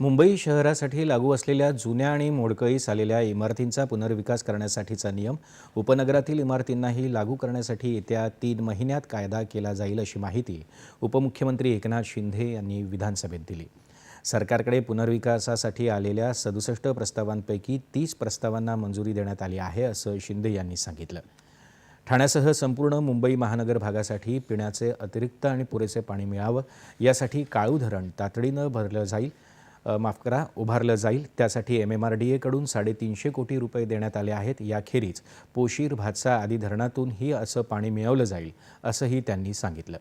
मुंबई शहरासाठी लागू असलेल्या जुन्या आणि मोडकळीस आलेल्या इमारतींचा पुनर्विकास करण्यासाठीचा नियम उपनगरातील इमारतींनाही लागू करण्यासाठी येत्या तीन महिन्यात कायदा केला जाईल अशी माहिती उपमुख्यमंत्री एकनाथ शिंदे यांनी विधानसभेत दिली. सरकारकडे पुनर्विकासासाठी आलेल्या सदुसष्ट प्रस्तावांपैकी तीस प्रस्तावांना मंजुरी देण्यात आली आहे असं शिंदे यांनी सांगितलं. ठाण्यासह संपूर्ण मुंबई महानगर भागासाठी पिण्याचे अतिरिक्त आणि पुरेसे पाणी मिळावं यासाठी काळू धरण तातडीनं भरलं जाईल. माफ करा उभारलं जाईल. त्यासाठी एम एम आर डी एकडून साडेतीनशे कोटी रुपये देण्यात आले आहेत. याखेरीज पोशीर भातसा आदी धरणातूनही असं पाणी मिळवलं जाईल असंही त्यांनी सांगितलं.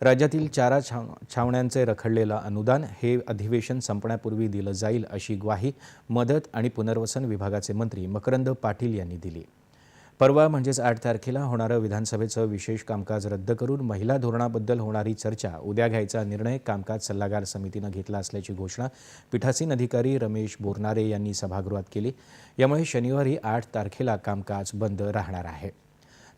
राज्यातील चारा छाव छावण्यांचे रखडलेलं अनुदान हे अधिवेशन संपण्यापूर्वी दिलं जाईल अशी ग्वाही मदत आणि पुनर्वसन विभागाचे मंत्री मकरंद पाटील यांनी दिली. परवा म्हणजेच आठ तारखेला होणारं विधानसभेचं विशेष कामकाज रद्द करून महिला धोरणाबद्दल होणारी चर्चा उद्या घ्यायचा निर्णय कामकाज सल्लागार समितीनं घेतला असल्याची घोषणा पीठासीन अधिकारी रमेश बोरनारे यांनी सभागृहात केली. यामुळे शनिवारी आठ तारखेला कामकाज बंद राहणार आहे.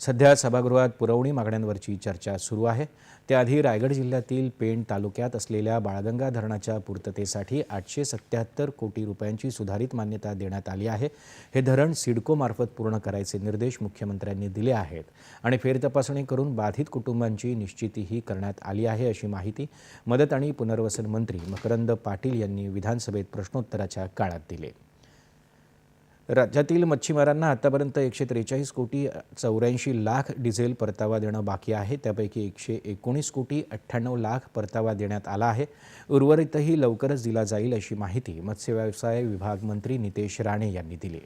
सध्या सभागृहात पुरवणी मागण्यांवरची चर्चा सुरू आहे. त्याआधी रायगड जिल्ह्यातील पेण तालुक्यात असलेल्या बाळगंगा धरणाच्या पूर्ततेसाठी आठशे सत्याहत्तर कोटी रुपयांची सुधारित मान्यता देण्यात आली आहे. हे धरण सिडकोमार्फत पूर्ण करायचे निर्देश मुख्यमंत्र्यांनी दिले आहेत आणि फेरतपासणी करून बाधित कुटुंबांची निश्चितीही करण्यात आली आहे अशी माहिती मदत आणि पुनर्वसन मंत्री मकरंद पाटील यांनी विधानसभेत प्रश्नोत्तराच्या काळात दिली. राज्यातील मच्छीमारांना आतापर्यंत एकशे त्रेचाळीस कोटी चौऱ्याऐंशी लाख डिझेल परतावा देणं बाकी आहे. त्यापैकी एकशे एकोणीस कोटी अठ्ठ्याण्णव लाख परतावा देण्यात आला आहे. उर्वरितही लवकरच दिला जाईल अशी माहिती मत्स्य व्यवसाय विभाग मंत्री नितेश राणे यांनी दिली.